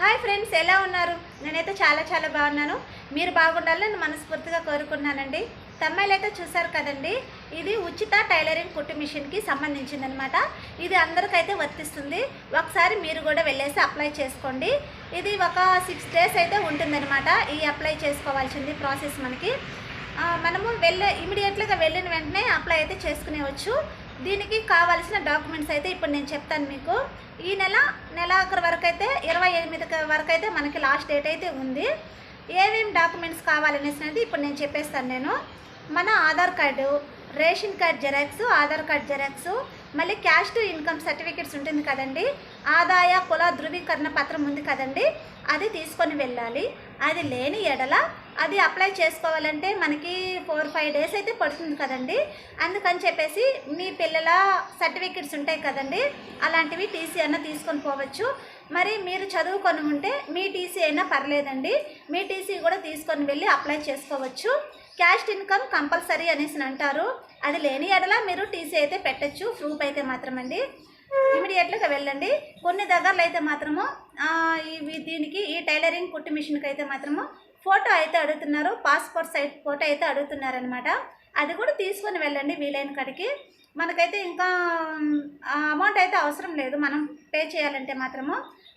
Hi friends ఎలా ఉన్నారు? నేనైతే చాలా చాలా బాగున్నాను. మీరు బాగుండాలని నేను మనస్ఫూర్తిగా కోరుకున్నానండి తమ్మాయిలు అయితే చూసారు కదండి ఇది ఉచిత టైలరింగ్ కుట్టు మిషన్కి సంబంధించిందనమాట ఇది అందరికైతే వర్తిస్తుంది. ఒకసారి మీరు కూడా వెళ్ళేసి అప్లై చేసుకోండి. ఇది ఒక సిక్స్ డేస్ అయితే ఉంటుందన్నమాట ఈ అప్లై చేసుకోవాల్సింది ప్రాసెస్ మనకి. మనము వెళ్ళే ఇమీడియట్గా వెళ్ళిన వెంటనే అప్లై అయితే చేసుకునేవచ్చు దీనికి కావాల్సిన డాక్యుమెంట్స్ అయితే ఇప్పుడు నేను చెప్తాను మీకు. ఈ నెల నెలాఖరు వరకు అయితే ఇరవై ఎనిమిది వరకు అయితే మనకి లాస్ట్ డేట్ అయితే ఉంది. ఏమేమి డాక్యుమెంట్స్ కావాలనేసి ఇప్పుడు నేను చెప్పేస్తాను నేను. మన Aadhaar card ration card xerox Aadhaar card xerox మళ్ళీ క్యాష్ టు ఇన్కమ్ సర్టిఫికేట్స్ ఉంటుంది కదండి. ఆదాయ కుల ధృవీకరణ పత్రం ఉంది కదండి. అది తీసుకొని వెళ్ళాలి. అది లేని ఎడల అది అప్లై చేసుకోవాలంటే మనకి ఫోర్ ఫైవ్ డేస్ అయితే పడుతుంది కదండి. అందుకని చెప్పేసి మీ పిల్లల సర్టిఫికెట్స్ ఉంటాయి కదండి అలాంటివి టీసీ అన్న తీసుకొని పోవచ్చు. మరి మీరు చదువుకొని ఉంటే మీ టీసీ అయినా పర్లేదండి మీ టీసీ కూడా తీసుకొని వెళ్ళి అప్లై చేసుకోవచ్చు. క్యాస్ట్ ఇన్కమ్ కంపల్సరీ అనేసి అంటారు. అది లేని ఎడల మీరు టీసీ అయితే పెట్టచ్చు ప్రూఫ్ అయితే మాత్రం అండి ఇమీడియట్గా వెళ్ళండి. కొన్ని దగ్గరలో అయితే మాత్రము ఇవి దీనికి ఈ టైలరింగ్ కుట్టు మిషన్కి అయితే మాత్రము ఫోటో అయితే అడుగుతున్నారు పాస్పోర్ట్ సైజ్ ఫోటో అయితే అడుగుతున్నారనమాట అది కూడా తీసుకొని వెళ్ళండి వీలైన కాడికి. మనకైతే ఇంకా అమౌంట్ అయితే అవసరం లేదు. మనం పే చేయాలంటే మాత్రము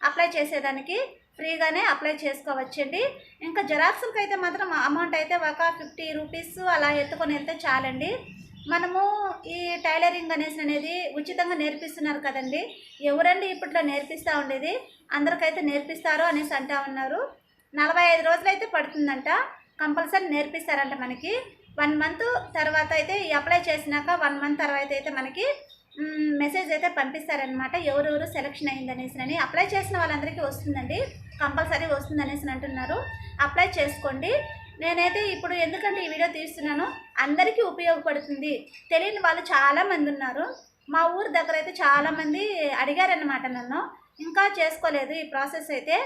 అప్లై చేసేదానికి ఫ్రీగానే అప్లై చేసుకోవచ్చండి. ఇంకా జెరాక్స్కి అయితే మాత్రం అమౌంట్ అయితే ఒక ఫిఫ్టీ రూపీస్ అలా ఎత్తుకొని వెళ్తే చాలండి. మనము ఈ టైలరింగ్ అనేసి అనేది ఉచితంగా నేర్పిస్తున్నారు కదండి. ఎవరండి ఇప్పట్లో నేర్పిస్తూ ఉండేది? అందరికైతే నేర్పిస్తారు అనేసి అంటా ఉన్నారు. నలభై ఐదు రోజులు అయితే పడుతుందంట. కంపల్సరీ నేర్పిస్తారంట మనకి. వన్ మంత్ తర్వాత అయితే ఈ అప్లై చేసినాక వన్ మంత్ తర్వాత అయితే మనకి మెసేజ్ అయితే పంపిస్తారనమాట ఎవరెవరు సెలక్షన్ అయిందనేసి అని. అప్లై చేసిన వాళ్ళందరికీ వస్తుందండి. కంపల్సరీ వస్తుంది అనేసి అంటున్నారు. అప్లై చేసుకోండి. నేనైతే ఇప్పుడు ఎందుకంటే ఈ వీడియో తీస్తున్నాను అందరికీ ఉపయోగపడుతుంది. తెలియని వాళ్ళు చాలామంది ఉన్నారు. మా ఊరు దగ్గర అయితే చాలామంది అడిగారనమాట నన్ను. ఇంకా చేసుకోలేదు ఈ ప్రాసెస్ అయితే.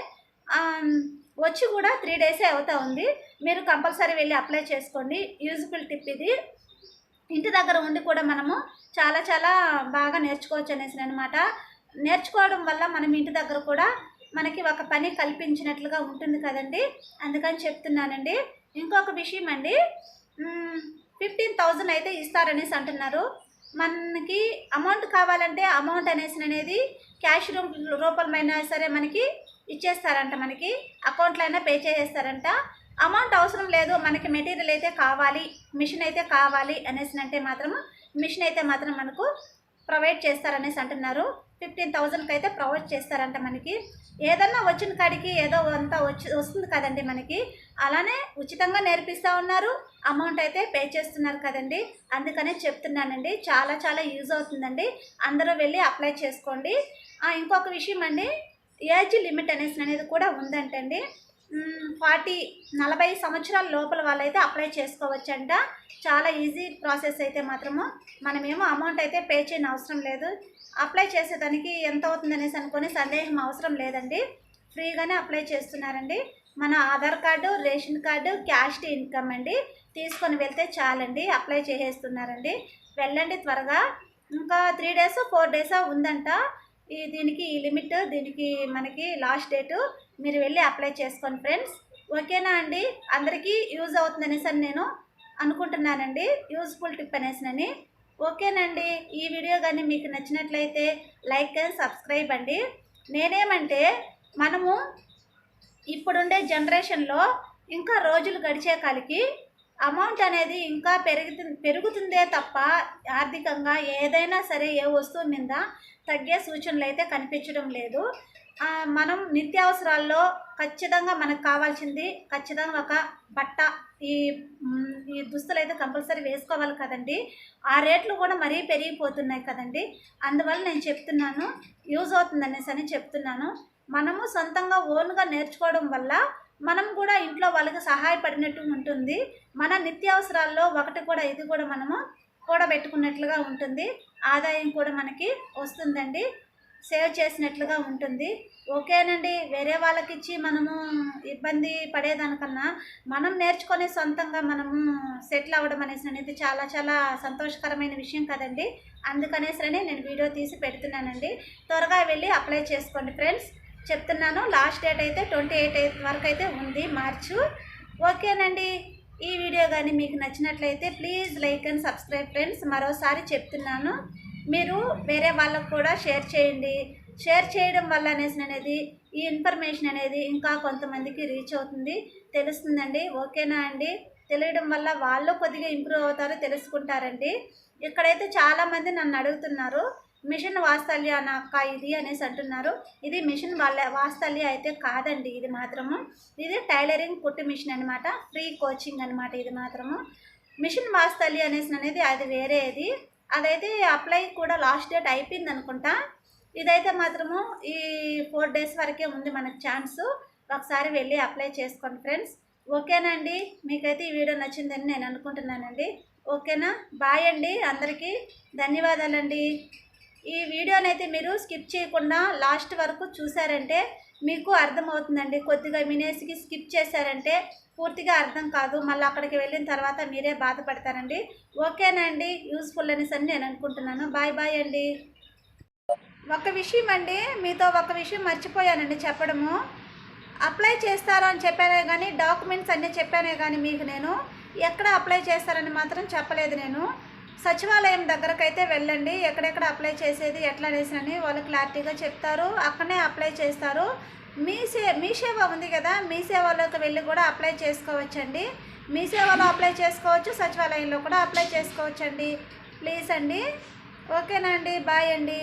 వచ్చి కూడా త్రీ డేసే అవుతా ఉంది. మీరు కంపల్సరీ వెళ్ళి అప్లై చేసుకోండి. యూజ్ఫుల్ టిప్ ఇది. ఇంటి దగ్గర ఉండి కూడా మనము చాలా చాలా బాగా నేర్చుకోవచ్చు అనేసి అనమాట నేర్చుకోవడం వల్ల మనం ఇంటి దగ్గర కూడా మనకి ఒక పని కల్పించినట్లుగా ఉంటుంది కదండి. అందుకని చెప్తున్నానండి. ఇంకొక విషయం అండి. ఫిఫ్టీన్ థౌజండ్ అయితే ఇస్తారనేసి అంటున్నారు. మనకి అమౌంట్ కావాలంటే అమౌంట్ అనేసి అనేది క్యాష్ రూమ్ రూపంలో అయినా సరే మనకి ఇచ్చేస్తారంట మనకి. అకౌంట్లో అయినా పే చేసేస్తారంట. అమౌంట్ అవసరం లేదు. మనకి మెటీరియల్ అయితే కావాలి మిషన్ అయితే కావాలి అనేసి అంటే మాత్రం మిషన్ అయితే మాత్రం మనకు ప్రొవైడ్ చేస్తారనేసి అంటున్నారు. ఫిఫ్టీన్ థౌజండ్కి అయితే ప్రొవైడ్ చేస్తారంట మనకి. ఏదన్నా వచ్చిన కాడికి ఏదో అంతా వచ్చి వస్తుంది కదండి మనకి. అలానే ఉచితంగా నేర్పిస్తూ ఉన్నారు. అమౌంట్ అయితే పే చేస్తున్నారు కదండి. అందుకనే చెప్తున్నానండి. చాలా చాలా యూజ్ అవుతుందండి. అందరూ వెళ్ళి అప్లై చేసుకోండి. ఇంకొక విషయం అండి. ఏజ్ లిమిట్ అనేసి అనేది కూడా ఉందంటండి. ఫార్టీ నలభై సంవత్సరాల లోపల వాళ్ళైతే అప్లై చేసుకోవచ్చంట. చాలా ఈజీ ప్రాసెస్ అయితే మాత్రము. మనమేమో అమౌంట్ అయితే పే చేయని అవసరం లేదు. అప్లై చేసేదానికి ఎంత అవుతుంది అనేసి అనుకొని సందేహం అవసరం లేదండి. ఫ్రీగానే అప్లై చేస్తున్నారండి. మన Aadhaar card ration card caste income అండి. తీసుకొని వెళ్తే చాలండి. అప్లై చేసేస్తున్నారండి. వెళ్ళండి త్వరగా. ఇంకా త్రీ డేస్ ఫోర్ డేస్ ఉందంట. ఈ దీనికి ఈ లిమిట్ దీనికి మనకి లాస్ట్ డేటు. మీరు వెళ్ళి అప్లై చేసుకోండి ఫ్రెండ్స్. ఓకేనా అండి? అందరికీ యూజ్ అవుతుంది అనేసి అని నేను అనుకుంటున్నానండి. యూస్ఫుల్ టిప్ అనేసినని ఓకేనండి ఈ వీడియో కానీ మీకు నచ్చినట్లయితే లైక్ అండ్ సబ్స్క్రైబ్ అండి. నేనేమంటే మనము ఇప్పుడుండే జనరేషన్లో ఇంకా రోజులు గడిచే కాలికి అమౌంట్ అనేది ఇంకా పెరుగుతు పెరుగుతుందే తప్ప ఆర్థికంగా ఏదైనా సరే ఏ వస్తువు మీద తగ్గే సూచనలు అయితే కనిపించడం లేదు. మనం నిత్యావసరాల్లో ఖచ్చితంగా మనకు కావాల్సింది ఖచ్చితంగా ఒక బట్ట ఈ ఈ దుస్తులు అయితే కంపల్సరీ వేసుకోవాలి కదండి. ఆ రేట్లు కూడా మరీ పెరిగిపోతున్నాయి కదండి. అందువల్ల నేను చెప్తున్నాను యూజ్ అవుతుంది అనేసి అని చెప్తున్నాను. మనము సొంతంగా ఓన్గా నేర్చుకోవడం వల్ల మనం కూడా ఇంట్లో వాళ్ళకి సహాయపడినట్టు ఉంటుంది. మన నిత్యావసరాల్లో ఒకటి కూడా ఇది కూడా మనము కూడబెట్టుకున్నట్లుగా ఉంటుంది. ఆదాయం కూడా మనకి వస్తుందండి. సేవ్ చేసినట్లుగా ఉంటుంది. ఓకేనండి. వేరే వాళ్ళకి ఇచ్చి మనము ఇబ్బంది పడేదానికన్నా మనం నేర్చుకొని సొంతంగా మనము సెటిల్ అవ్వడం అనేసి అనేది చాలా చాలా సంతోషకరమైన విషయం కదండి. అందుకనేసరి నేను వీడియో తీసి పెడుతున్నానండి. త్వరగా వెళ్ళి అప్లై చేసుకోండి ఫ్రెండ్స్. చెప్తున్నాను. లాస్ట్ డేట్ అయితే ట్వంటీ ఎయిట్ వరకు అయితే ఉంది మార్చు. ఓకేనండి. ఈ వీడియో కానీ మీకు నచ్చినట్లయితే please like and subscribe friends మరోసారి చెప్తున్నాను మీరు వేరే వాళ్ళకు కూడా షేర్ చేయండి. షేర్ చేయడం వల్ల అనేసి అనేది ఈ ఇన్ఫర్మేషన్ అనేది ఇంకా కొంతమందికి రీచ్ అవుతుంది తెలుస్తుందండి. ఓకేనా అండి? తెలియడం వల్ల వాళ్ళు కొద్దిగా ఇంప్రూవ్ అవుతారు తెలుసుకుంటారండి. ఇక్కడైతే చాలామంది నన్ను అడుగుతున్నారు మిషన్ వాత్సల్య అన్న అక్క ఇది అనేసి అంటున్నారు. ఇది మిషన్ వాళ్ళ వాత్సల్య అయితే కాదండి ఇది మాత్రము. ఇది టైలరింగ్ కుట్టు మిషన్ అనమాట ఫ్రీ కోచింగ్ అనమాట ఇది మాత్రము. మిషన్ వాత్సల్య అనేసి అనేది అది వేరేది. అదైతే అప్లై కూడా లాస్ట్ డేట్ అయిపోయింది అనుకుంటా. ఇదైతే మాత్రము ఈ ఫోర్ డేస్ వరకే ఉంది మనకు ఛాన్స్. ఒకసారి వెళ్ళి అప్లై చేసుకోండి ఫ్రెండ్స్. ఓకేనండి మీకైతే ఈ వీడియో నచ్చిందని నేను అనుకుంటున్నానండి. ఓకేనా? బాయ్ అండి అందరికీ. ధన్యవాదాలండి. ఈ వీడియోనైతే మీరు స్కిప్ చేయకుండా లాస్ట్ వరకు చూసారంటే మీకు అర్థమవుతుందండి. కొద్దిగా వినేసికి స్కిప్ చేశారంటే పూర్తిగా అర్థం కాదు. మళ్ళీ అక్కడికి వెళ్ళిన తర్వాత మీరే బాధపడతారండి. ఓకేనండి. యూస్ఫుల్ అనేసి అని నేను అనుకుంటున్నాను. బాయ్ బాయ్ అండి. ఒక విషయం అండి. మీతో ఒక విషయం మర్చిపోయానండి చెప్పడము. అప్లై చేస్తారు అని చెప్పానే కానీ డాక్యుమెంట్స్ అన్నీ చెప్పానే కానీ మీకు నేను ఎక్కడ అప్లై చేస్తారని మాత్రం చెప్పలేదు నేను. సచివాలయం దగ్గరకైతే వెళ్ళండి. ఎక్కడెక్కడ అప్లై చేసేది ఎట్లా అనేసి వాళ్ళు క్లారిటీగా చెప్తారు. అక్కడనే అప్లై చేస్తారు. మీ సే మీ సేవ ఉంది కదా మీ సేవలోకి వెళ్ళి కూడా అప్లై చేసుకోవచ్చండి. మీ సేవలో అప్లై చేసుకోవచ్చు సచివాలయంలో కూడా అప్లై చేసుకోవచ్చండి. ప్లీజ్ అండి. ఓకేనా అండి. బాయ్ అండి.